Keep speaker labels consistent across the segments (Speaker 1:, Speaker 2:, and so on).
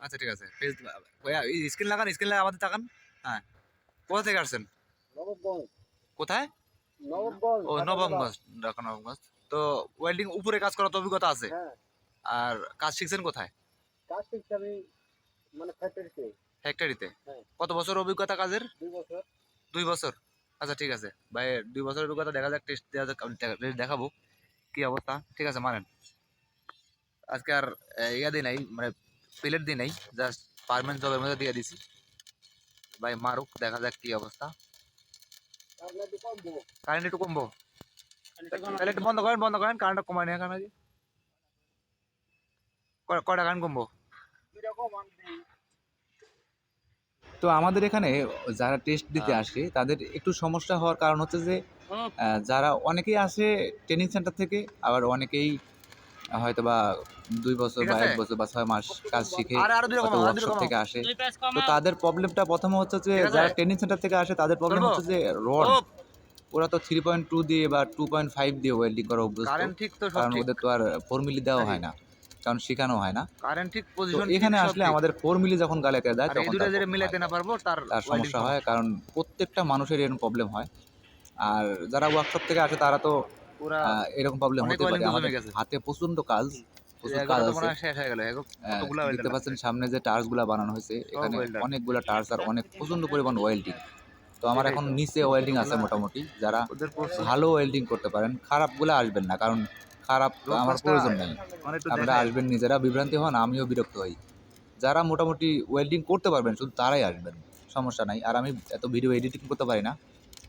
Speaker 1: আচ্ছা ঠিক আছে। পেজ ভাইয়া স্ক্রিন লাগান স্ক্রিন লাগা আমাদের তাকান। হ্যাঁ। কোথা থেকে আসছেন? কোথায়? ও নবমগঞ্জ ঢাকা নবমগঞ্জ তো ওয়েল্ডিং উপরে কাজ করার তো অভিজ্ঞতা আছে।
Speaker 2: হ্যাঁ।
Speaker 1: আর কাজ শিখছেন কোথায়?
Speaker 2: কাজ শিখছি আমি মানে ফ্যাক্টরিতে
Speaker 1: ফ্যাক্টরিতে। কত বছর অভিজ্ঞতা কাজের?
Speaker 2: দুই বছর।
Speaker 1: দুই বছর। আচ্ছা ঠিক আছে। ভাই দুই বছরের অভিজ্ঞতা দেখা যাক টেস্ট দেওয়া যাক দেখাবো। কি অবস্থা? ঠিক আছে মানেন আজকে আর ইয়া দিই নাই মানে প্লেট দিই নাই জাস্ট পারমানেন্ট জবের মধ্যে দিয়ে দিছি। ভাই মারুক দেখা যাক কি অবস্থা। কারেন্ট একটু কমবো। তাহলে একটু বন্ধ করেন বন্ধ করেন কারেন্টটা কমায় নিয়ে কারণ কয়টা কারেন্ট কমবো?
Speaker 3: তো আমাদের এখানে যারা টেস্ট দিতে
Speaker 1: হ্যাঁ।
Speaker 3: আসে তাদের একটু সমস্যা হওয়ার কারণ হচ্ছে যে যারা অনেকেই আসে ট্রেনিং সেন্টার থেকে আবার অনেকেই হয়তো বা দুই বছর বা এক বছর বা ছয় মাস কাজ শিখে
Speaker 1: আরে আরও দুই রকম
Speaker 3: হয়তো
Speaker 1: আরও দুই
Speaker 3: ওয়ার্কশপ থেকে আসে। তো তাদের প্রবলেমটা প্রথমে হচ্ছে যে যারা ট্রেনিং সেন্টার থেকে আসে তাদের প্রবলেম হচ্ছে যে রড ওরা তো থ্রি পয়েন্ট টু দিয়ে বা টু পয়েন্ট ফাইভ দিয়ে ওয়েল্ডিং করা অভ্যস্ত। কারণ ওদের তো আর ফোর মিলি দেওয়া হয় না। কারণ শেখানো হয় না।
Speaker 1: কারেন্ট ঠিক পজিশন
Speaker 3: এখানে আসলে আমাদের ফোর মিলি যখন গালেতে দেয় তখন
Speaker 1: দুটো মিলাইতে
Speaker 3: হয়।
Speaker 1: না পারব তার
Speaker 3: তার সমস্যা হয় কারণ প্রত্যেকটা মানুষের এরকম প্রবলেম হয়। আর যারা ওয়ার্কশপ থেকে আসে তারা তো এরকম প্রবলেম হতে পারে। আমাদের হাতে প্রচণ্ড কাজ প্রচুর কাজ আছে।
Speaker 1: হয়
Speaker 3: দেখতে পাচ্ছেন সামনে যে টার্সগুলা বানানো হয়েছে এখানে। অনেকগুলা টার্স আর অনেক প্রচণ্ড পরিমাণ ওয়েল্ডিং তো আমার এখন নিচে ওয়েল্ডিং আছে মোটামুটি। যারা ভালো ওয়েল্ডিং করতে পারেন খারাপগুলো আসবেন না কারণ খারাপ আমার প্রয়োজন নেই।
Speaker 1: মানে
Speaker 3: আপনারা আসবেন নিজেরা বিভ্রান্তি হন আমিও বিরক্ত হই। যারা মোটামুটি ওয়েল্ডিং করতে পারবেন শুধু তারাই আসবেন সমস্যা নাই। আর আমি এত ভিডিও এডিটিং করতে পারি না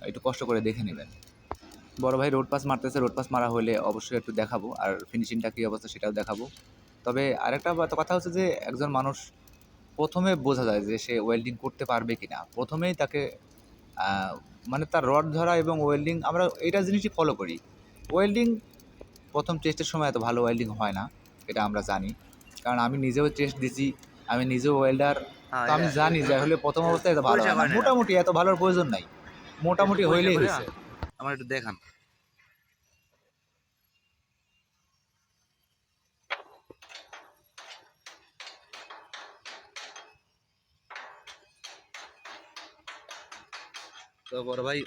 Speaker 3: একটু কষ্ট করে দেখে নেবেন। বড় ভাই রোড পাস মারতেছে রোড পাস মারা হলে অবশ্যই একটু দেখাবো। আর ফিনিশিংটা কী অবস্থা সেটাও দেখাবো। তবে আরেকটা কথা হচ্ছে যে একজন মানুষ প্রথমে বোঝা যায় যে সে ওয়েল্ডিং করতে পারবে কি না প্রথমেই তাকে মানে তার রড ধরা এবং ওয়েল্ডিং আমরা এইটা জিনিসই ফলো করি। ওয়েল্ডিং প্রথম টেস্টের সময় এত ভালো ওয়েল্ডিং হয় না এটা আমরা জানি। কারণ আমি নিজেও টেস্ট দিছি আমি নিজেও ওয়েল্ডার তো আমি জানি যে হলে প্রথম অবস্থায় এত ভালো। মোটামুটি এত ভালোর প্রয়োজন নাই। মোটামুটি হইলেই হয়েছে
Speaker 1: আমার একটু দেখান। তো বড় ভাই,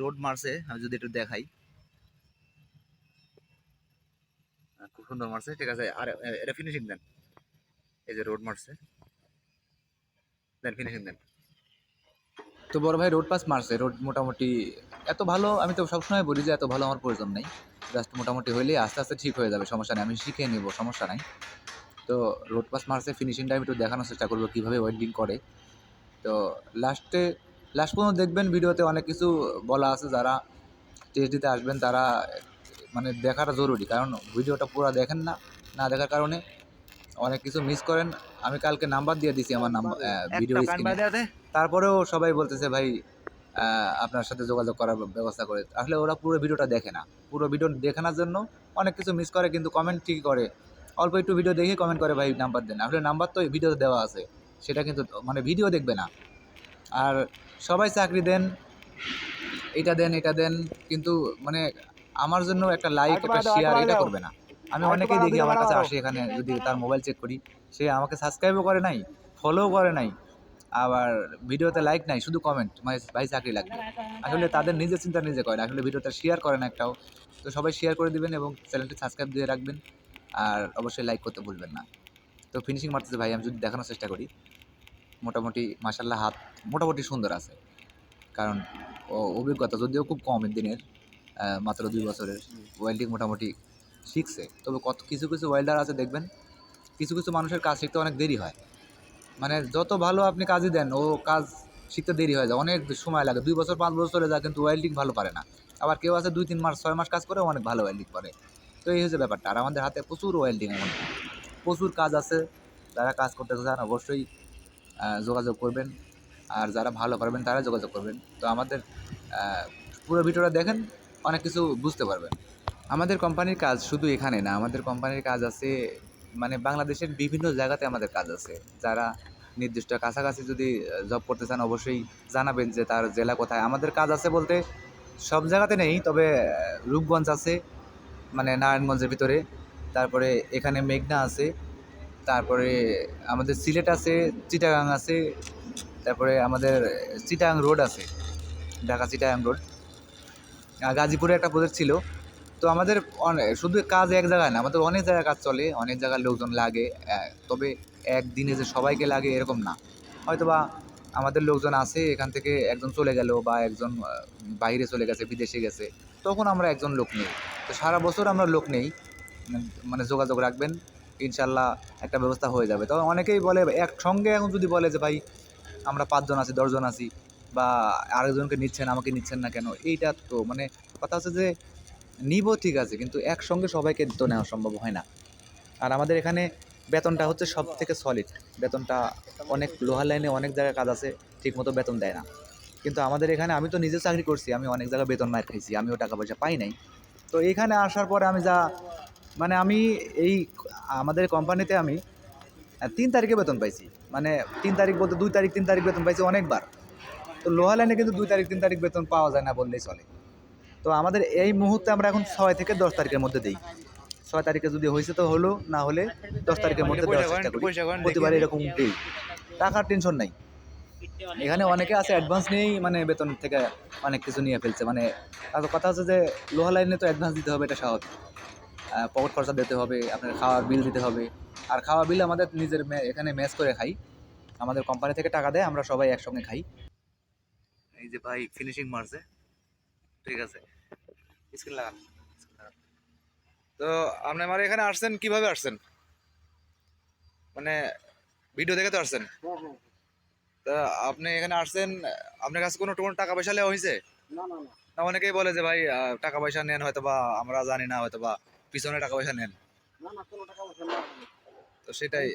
Speaker 1: রোড মারছে, আমি যদি একটু দেখাই। খুব সুন্দর মারছে, ঠিক আছে। আর এটা ফিনিশিং দেন। এই যে রোড মারছে। দেন ফিনিশিং দেন।
Speaker 3: তো বড় ভাই রোড পাস মারছে রোড মোটামুটি এত ভালো আমি তো সবসময় বলি যে এত ভালো আমার প্রয়োজন নেই। জাস্ট মোটামুটি হইলেই আস্তে আস্তে ঠিক হয়ে যাবে সমস্যা নেই আমি শিখে নেব সমস্যা নাই। তো রোড পাস মারছে ফিনিশিংটা আমি একটু দেখানোর চেষ্টা করব কীভাবে ওয়েল্ডিং করে। তো লাস্টে লাস্ট পর্যন্ত দেখবেন ভিডিওতে অনেক কিছু বলা আছে যারা টেস্ট দিতে আসবেন তারা মানে দেখাটা জরুরি কারণ ভিডিওটা পুরো দেখেন না না দেখার কারণে অনেক কিছু মিস করেন। আমি কালকে নাম্বার দিয়ে দিছি আমার নাম্বার ভিডিও স্ক্রিনে তারপরেও সবাই বলতেছে ভাই আপনার সাথে যোগাযোগ করার ব্যবস্থা করে। আসলে ওরা পুরো ভিডিওটা দেখে না। পুরো ভিডিও দেখানোর জন্য অনেক কিছু মিস করে কিন্তু কমেন্ট ঠিকই করে। অল্প একটু ভিডিও দেখে কমেন্ট করে ভাই নাম্বার দেন। আসলে নাম্বার তো ভিডিওতে দেওয়া আছে। সেটা কিন্তু মানে ভিডিও দেখবে না। আর সবাই চাকরি দেন এটা দেন এটা দেন কিন্তু মানে আমার জন্য একটা লাইক একটা শেয়ার এটা করবে না। আমি অনেকেই দেখি আমার কাছে। আসে এখানে যদি তার মোবাইল চেক করি সে আমাকে সাবস্ক্রাইবও করে নাই ফলোও করে নাই। আবার ভিডিওতে লাইক নাই, শুধু কমেন্ট মানে ভাই চাকরি লাগবে। আসলে তাদের নিজের চিন্তা নিজে করে আসলে ভিডিওটা শেয়ার করে না একটাও। তো সবাই শেয়ার করে দিবেন এবং চ্যানেলটি সাবস্ক্রাইব দিয়ে রাখবেন, আর অবশ্যই লাইক করতে ভুলবেন না। তো ফিনিশিং মারতেছে ভাই, আমি যদি দেখানোর চেষ্টা করি, মোটামুটি মাসাল্লাহ হাত মোটামুটি সুন্দর আছে। কারণ অভিজ্ঞতা যদিও খুব কম দিনের মাত্র দুই বছরের ওয়েল্ডিং মোটামুটি শিখছে। তবে কত, কিছু কিছু ওয়েল্ডার আছে দেখবেন, কিছু কিছু মানুষের কাজ শিখতে অনেক দেরি হয়। মানে যত ভালো আপনি কাজই দেন, ও কাজ শিখতে দেরি হয়ে যায়। অনেক সময় লাগে। দুই বছর, পাঁচ বছর চলে যায়, কিন্তু ওয়েল্ডিং ভালো পারে না। আবার কেউ আছে দুই, তিন মাস, ছয় মাস কাজ করে অনেক ভালো ওয়েল্ডিং করে। তো এই হচ্ছে ব্যাপারটা। আর আমাদের হাতে প্রচুর ওয়েল্ডিং এখন প্রচুর কাজ আছে। যারা কাজ করতে চান অবশ্যই যোগাযোগ করবেন। আর যারা ভালো পারবেন তারা যোগাযোগ করবেন। তো আমাদের পুরো ভিডিওটা দেখেন, অনেক কিছু বুঝতে পারবেন। আমাদের কোম্পানির কাজ শুধু এখানে না। আমাদের কোম্পানির কাজ আছে মানে বাংলাদেশের বিভিন্ন জায়গাতে আমাদের কাজ আছে। যারা নির্দিষ্ট কাছাকাছি যদি জব করতে চান, অবশ্যই জানাবেন যে তার জেলা কোথায়। আমাদের কাজ আছে বলতে সব জায়গাতে নেই, তবে রূপগঞ্জ আছে মানে নারায়ণগঞ্জের ভিতরে। তারপরে এখানে মেঘনা আছে, তারপরে আমাদের সিলেট আছে, চিটাগাং আছে, তারপরে আমাদের চিটাগাং রোড আছে, ঢাকা চিটাগাং রোড। গাজীপুরে একটা প্রজেক্ট ছিল। তো আমাদের শুধু কাজ এক জায়গায় না, আমাদের অনেক জায়গায় কাজ চলে, অনেক জায়গার লোকজন লাগে তবে একদিনে যে সবাইকে লাগে এরকম না। হয়তোবা আমাদের লোকজন আছে, এখান থেকে একজন চলে গেল বা একজন বাইরে চলে গেছে, বিদেশে গেছে, তখন আমরা একজন লোক নেই। তো সারা বছর আমরা লোক নেই মানে যোগাযোগ রাখবেন, ইনশাল্লাহ একটা ব্যবস্থা হয়ে যাবে। তবে অনেকেই বলে, একসঙ্গে এখন যদি বলে যে, ভাই, আমরা পাঁচজন আছি, দশজন আছি বা আরেকজনকে নিচ্ছেন, আমাকে নিচ্ছেন না কেন? এইটা তো মানে কথা হচ্ছে যে, নিব ঠিক আছে, কিন্তু একসঙ্গে সবাইকে তো নেওয়া সম্ভব হয় না। আর আমাদের এখানে বেতনটা হচ্ছে সব থেকে সলিড বেতনটা অনেক লোহার লাইনে অনেক জায়গায় কাজ আছে, ঠিকমতো বেতন দেয় না। কিন্তু আমাদের এখানে আমি তো নিজে চাকরি করছি, আমি অনেক জায়গায় বেতন মার খাইছি, আমিও টাকা পয়সা পাই নাই। তো এখানে আসার পরে আমি যা মানে আমি এই আমাদের কোম্পানিতে আমি তিন তারিখে বেতন পাইছি। মানে তিন তারিখ বলতে দুই তারিখ, তিন তারিখ বেতন পাইছি অনেকবার। তো লোহা লাইনে কিন্তু দুই তারিখ, তিন তারিখ বেতন পাওয়া যায় না বললেই চলে। তো আমাদের এই মুহূর্তে আমরা এখন ছয় থেকে দশ তারিখের মধ্যে দিই। ছয় তারিখে যদি হয়েছে তো হলো না হলে দশ তারিখের মধ্যে দেওয়ার চেষ্টা করি। প্রতিবার এরকম দিই টাকার টেনশন নাই। এখানে অনেকে আছে অ্যাডভান্স নিয়েই মানে বেতন থেকে অনেক কিছু নিয়ে ফেলছে। মানে আর কথা হচ্ছে যে লোহা লাইনে তো অ্যাডভান্স দিতে হবে এটা স্বাভাবিক। পকেট খরচা দিতে হবে আপনার খাওয়ার বিল দিতে হবে। আর খাওয়া বিল আমাদের নিজের এখানে ম্যাচ করে খাই। আমাদের কোম্পানি থেকে টাকা দেয় আমরা সবাই একসঙ্গে খাই। এই যে ভাই ফিনিশিং মারছে ঠিক আছে। স্ক্রিন লাগান।
Speaker 1: তো আপনি আমার এখানে আসছেন কীভাবে আসছেন? মানে ভিডিও দেখে তো আসছেন।
Speaker 2: হ্যাঁ হ্যাঁ
Speaker 1: তা আপনি এখানে আসছেন আপনার কাছে কোনো কোনো টাকা পয়সা নেওয়া হয়েছে
Speaker 2: না
Speaker 1: অনেকেই বলে যে ভাই টাকা পয়সা নেন হয়তো বা আমরা জানি না হয়তো বা পিছনে টাকা পয়সা নেন। তো সেটাই।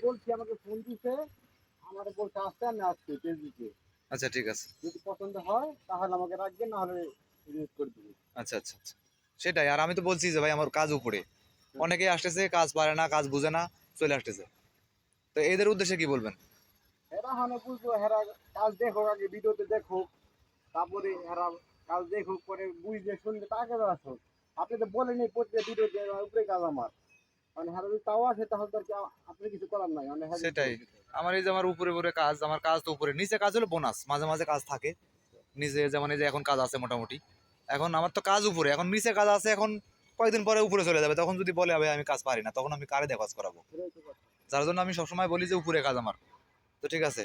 Speaker 1: আচ্ছা ঠিক আছে।
Speaker 2: যদি পছন্দ হয় তাহলে আমাকে রাখবেন না হলে
Speaker 1: আচ্ছা আচ্ছা আচ্ছা। সেটাই আর আমি তো বলছি যে ভাই আমার কাজ উপরে। অনেকেই আসতেছে কাজ পারে না কাজ বুঝে না চলে আসতেছে। তো এদের উদ্দেশ্যে কি বলবেন?
Speaker 2: হেরা হানে বুঝব হেরা কাজ দেখো আগে ভিডিওতে দেখো তারপরে হেরা কাজ দেখো পরে তাকে আপনি তো বলেনি প্রত্যেক ভিডিওতে উপরে কাজ আমার। মানে হেরা যদি তাও আসে তাহলে তো আপনি কিছু করার নাই। মানে হেরা-
Speaker 1: সেটাই। আমার এই যে আমার উপরে উপরে কাজ আমার কাজ তো উপরে। নিচে কাজ হলো বোনাস মাঝে মাঝে কাজ থাকে। নিচে যেমন এই যে এখন কাজ আছে মোটামুটি। এখন আমার তো কাজ উপরে। এখন নিচে কাজ আছে এখন কয়েকদিন পরে উপরে চলে যাবে তখন যদি বলে আমি কাজ পারি না তখন আমি কারে দিয়ে কাজ করাবো। যার জন্য আমি সবসময় বলি যে উপরে কাজ আমার তো ঠিক আছে?